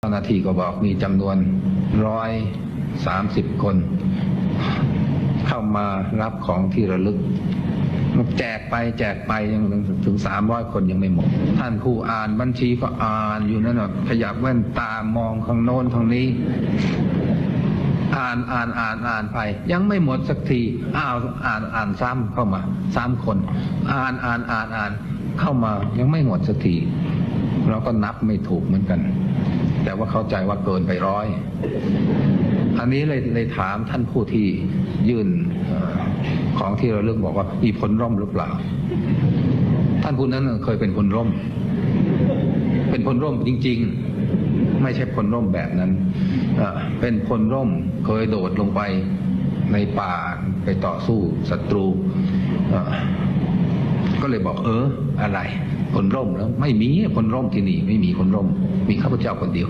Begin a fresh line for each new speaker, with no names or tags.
เจ้าหน้าที่ก็บอกมีจำนวนร้อยสามสิบคน เข้ามารับของที่ระลึก แจกไปแจกไปยังถึงสามร้อยคนยังไม่หมด ท่านผู้อ่านบัญชีก็อ่านอยู่นั่นนะขยับแว่นตามองข้างโน้นข้างนี้ อ่านอ่านอ่านอ่านไป ยังไม่หมดสักทีอ้าวอ่านอ่านซ้ำเข้ามาซ้ำคน อ่านอ่านอ่านอ่านเข้ามายังไม่หมดสักทีเราก็นับไม่ถูกเหมือนกัน แต่ว่าเข้าใจว่าเกินไปร้อย อันนี้เลยเลยถามท่านผู้ที่ยื่นอของที่เราเลือกบอกว่ามีพลร่มหรือเปล่า ท่านผู้นั้นเคยเป็นพลร่ม เป็นพลร่มจริง ๆ ไม่ใช่พลร่มแบบนั้น เป็นพลร่มเคยโดดลงไปในป่าไปต่อสู้ศัตรู เลยบอกเออ อะไร คนร่มแล้วไม่มีคนร่มที่นี่ ไม่มีคนร่ม มีข้าพเจ้าคนเดียว